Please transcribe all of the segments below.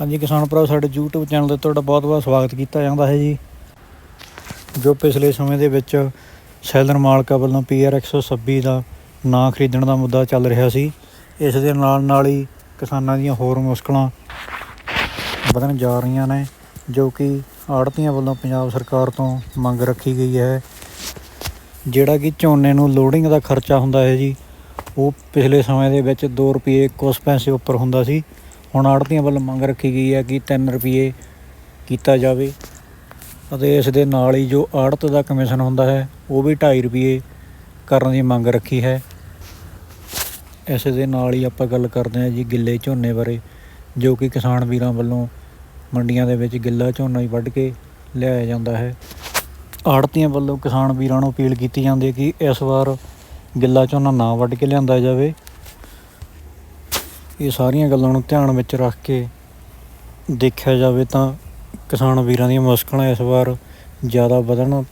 ਹਾਂਜੀ, ਕਿਸਾਨ ਭਰਾ ਸਾਡੇ YouTube ਚੈਨਲ ਤੇ ਤੁਹਾਡਾ ਬਹੁਤ-ਬਹੁਤ ਸਵਾਗਤ ਕੀਤਾ ਜਾਂਦਾ ਹੈ ਜੀ। ਜੋ ਪਿਛਲੇ ਸਮੇਂ ਦੇ ਵਿੱਚ ਸੈਲਰ ਮਾਲਕਾਂ ਵੱਲੋਂ PR 126 ਦਾ ਨਾਂ ਖਰੀਦਣ ਦਾ ਮੁੱਦਾ ਚੱਲ ਰਿਹਾ ਸੀ, ਇਸ ਦੇ ਨਾਲ ਨਾਲ ਹੀ ਕਿਸਾਨਾਂ ਦੀਆਂ ਹੋਰ ਮੁਸ਼ਕਲਾਂ ਵਧਣ ਜਾ ਰਹੀਆਂ ਨੇ, ਜੋ ਕਿ ਆੜਤੀਆਂ ਵੱਲੋਂ ਪੰਜਾਬ ਸਰਕਾਰ ਤੋਂ ਮੰਗ ਰੱਖੀ ਗਈ ਹੈ। ਜਿਹੜਾ ਕਿ ਝੋਨੇ ਨੂੰ ਲੋਡਿੰਗ ਦਾ ਖਰਚਾ ਹੁੰਦਾ ਹੈ ਜੀ, ਉਹ ਪਿਛਲੇ ਸਮੇਂ ਦੇ ਵਿੱਚ 2 ਰੁਪਏ ਕੁਛ ਪੈਸੇ ਉੱਪਰ ਹੁੰਦਾ ਸੀ। ਹੁਣ ਆੜਤੀਆਂ ਵੱਲੋਂ ਮੰਗ ਰੱਖੀ ਗਈ ਹੈ ਕਿ 3 ਰੁਪਏ ਕੀਤਾ ਜਾਵੇ ਅਤੇ ਇਸ ਦੇ ਨਾਲ ਹੀ ਜੋ ਆੜਤ ਦਾ ਕਮਿਸ਼ਨ ਹੁੰਦਾ ਹੈ, ਉਹ ਵੀ 2.5 ਰੁਪਏ ਕਰਨ ਦੀ ਮੰਗ ਰੱਖੀ ਹੈ। ਇਸ ਦੇ ਨਾਲ ਹੀ ਆਪਾਂ ਗੱਲ ਕਰਦੇ ਹਾਂ ਜੀ ਗਿੱਲੇ ਝੋਨੇ ਬਾਰੇ, ਜੋ ਕਿ ਕਿਸਾਨ ਵੀਰਾਂ ਵੱਲੋਂ ਮੰਡੀਆਂ ਦੇ ਵਿੱਚ ਗਿੱਲਾ ਝੋਨਾ ਹੀ ਵੱਢ ਕੇ ਲਿਆਇਆ ਜਾਂਦਾ ਹੈ। ਆੜਤੀਆਂ ਵੱਲੋਂ ਕਿਸਾਨ ਵੀਰਾਂ ਨੂੰ ਅਪੀਲ ਕੀਤੀ ਜਾਂਦੀ ਹੈ ਕਿ ਇਸ ਵਾਰ ਗਿੱਲਾ ਝੋਨਾ ਨਾ ਵੱਢ ਕੇ ਲਿਆਂਦਾ ਜਾਵੇ। ਇਹ ਸਾਰੀਆਂ ਗੱਲਾਂ ਨੂੰ ਧਿਆਨ ਵਿੱਚ ਰੱਖ ਕੇ ਦੇਖਿਆ ਜਾਵੇ ਤਾਂ ਕਿਸਾਨ ਵੀਰਾਂ ਦੀਆਂ ਮੁਸ਼ਕਲਾਂ ਇਸ ਵਾਰ ਜ਼ਿਆਦਾ ਵਧਣ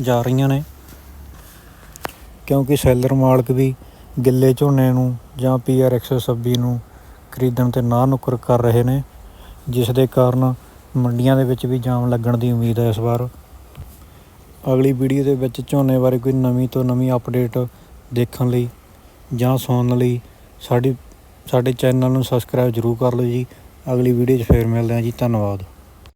ਜਾ ਰਹੀਆਂ ਨੇ। ਕਿਉਂਕਿ ਸੈਲਰ ਮਾਲਕ ਵੀ ਗਿੱਲੇ ਝੋਨੇ ਨੂੰ ਜਾਂ PR 126 ਨੂੰ ਖਰੀਦਣ ਤੇ ਨਾ ਨੁਕਰ ਕਰ ਰਹੇ ਨੇ, ਜਿਸ ਦੇ ਕਾਰਨ ਮੰਡੀਆਂ ਦੇ ਵਿੱਚ ਵੀ ਜਾਮ ਲੱਗਣ ਦੀ ਉਮੀਦ ਹੈ ਇਸ ਵਾਰ। ਅਗਲੀ ਵੀਡੀਓ ਦੇ ਵਿੱਚ ਝੋਨੇ ਬਾਰੇ ਕੋਈ ਨਵੀਂ ਤੋਂ ਨਵੀਂ ਅਪਡੇਟ ਦੇਖਣ ਲਈ ਜਾਂ ਸੁਣਨ ਲਈ ਸਾਡੀ ਸਾਡੇ ਚੈਨਲ ਨੂੰ ਸਬਸਕ੍ਰਾਈਬ ਜ਼ਰੂਰ ਕਰ ਲਓ ਜੀ। ਅਗਲੀ ਵੀਡੀਓ 'ਚ ਫੇਰ ਮਿਲਦੇ ਹਾਂ ਜੀ। ਧੰਨਵਾਦ।